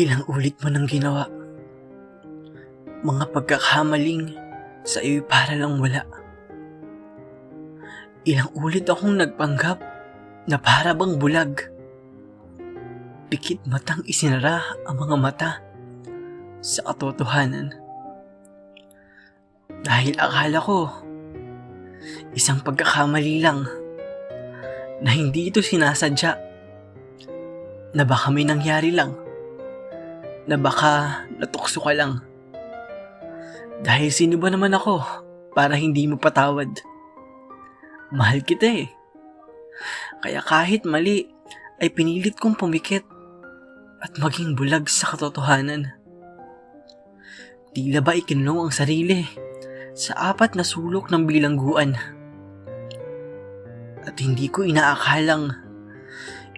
Ilang ulit mo nang ginawa. Mga pagkakamaling sa iyo'y para lang wala. Ilang ulit akong nagpanggap na para bang bulag. Pikit matang isinara ang mga mata sa katotohanan. Dahil akala ko, isang pagkakamali lang na hindi ito sinasadya. Na baka may nangyari lang. Na baka natukso ka lang. Dahil sino ba naman ako para hindi mo patawad? Mahal kita eh. Kaya kahit mali, ay pinilit kong pumikit at maging bulag sa katotohanan. Tila ba ikinulong ang sarili sa apat na sulok ng bilangguan. At hindi ko inaakalang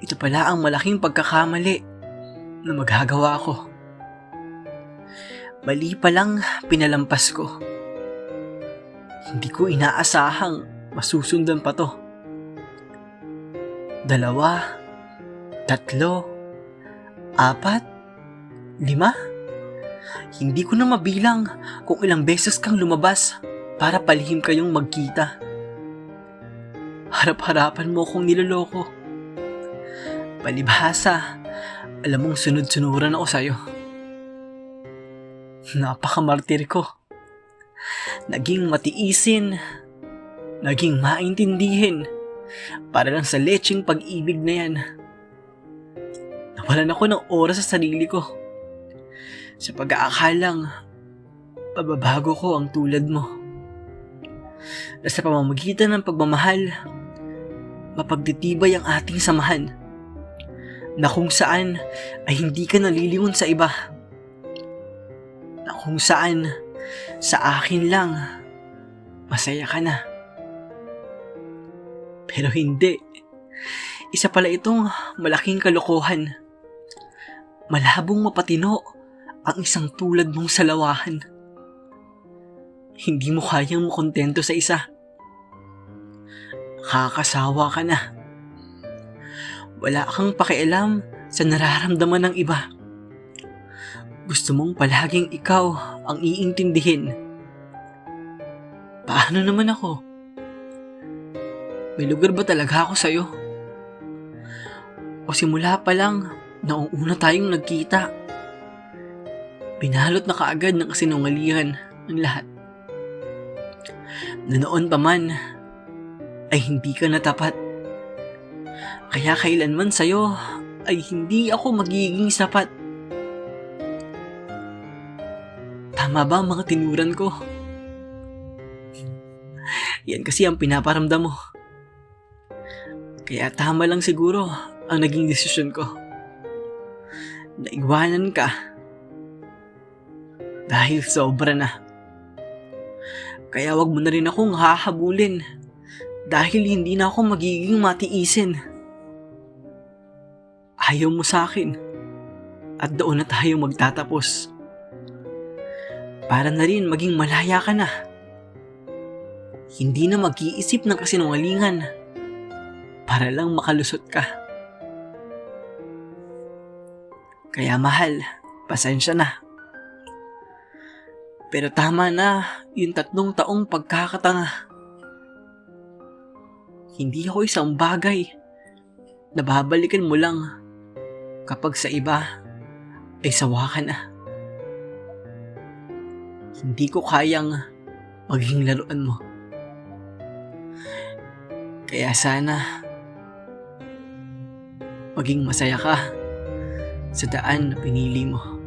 ito pala ang malaking pagkakamali na magagawa ko. Mali pa lang pinalampas ko. Hindi ko inaasahang masusundan pa to. Dalawa, tatlo, apat, lima. Hindi ko na mabilang kung ilang beses kang lumabas para palihim kayong magkita. Harap-harapan mo akong niloloko. Palibhasa, alam mong sunod-sunuran ako sa'yo. Napakamartir ko. Naging matiisin, naging maintindihin, para lang sa lecheng pag-ibig na yan. Nawalan ako ng oras sa sarili ko. Sa pag-aakalang, pababago ko ang tulad mo. Na sa pamamagitan ng pagmamahal, mapagtitibay ang ating samahan. Na kung saan ay hindi ka nalilingon sa iba. Kung saan sa akin lang masaya ka na. Pero hindi. Isa pala itong malaking kalokohan. Malabong mapatino ang isang tulad mong salawahan. Hindi mo kayang makontento sa isa. Kakasawa ka na. Wala kang pakialam sa nararamdaman ng iba. Gusto mong palaging ikaw ang iintindihin. Paano naman ako? May lugar ba talaga ako sa'yo? O simula pa lang, noong una tayong nagkita, binalot na kaagad ng kasinungalingan ang lahat. Na noon pa man, ay hindi ka natapat. Kaya kailanman sa'yo ay hindi ako magiging sapat. Tama ba ang mga tinuran ko? Yan kasi ang pinaparamdam mo. Kaya tama lang siguro ang naging desisyon ko. Naiwanan ka. Dahil sobra na. Kaya wag mo na rin akong hahabulin. Dahil hindi na ako magiging matiisin. Ayaw mo sa akin. At doon na tayo magtatapos. Para na rin maging malaya ka na. Hindi na mag-iisip ng kasinungalingan para lang makalusot ka. Kaya mahal, pasensya na. Pero tama na yung tatlong taong pagkakatanga. Hindi ako isang bagay na babalikan mo lang kapag sa iba ay sawa ka na. Hindi ko kayang maging laruan mo. Kaya sana maging masaya ka sa daan na pinili mo.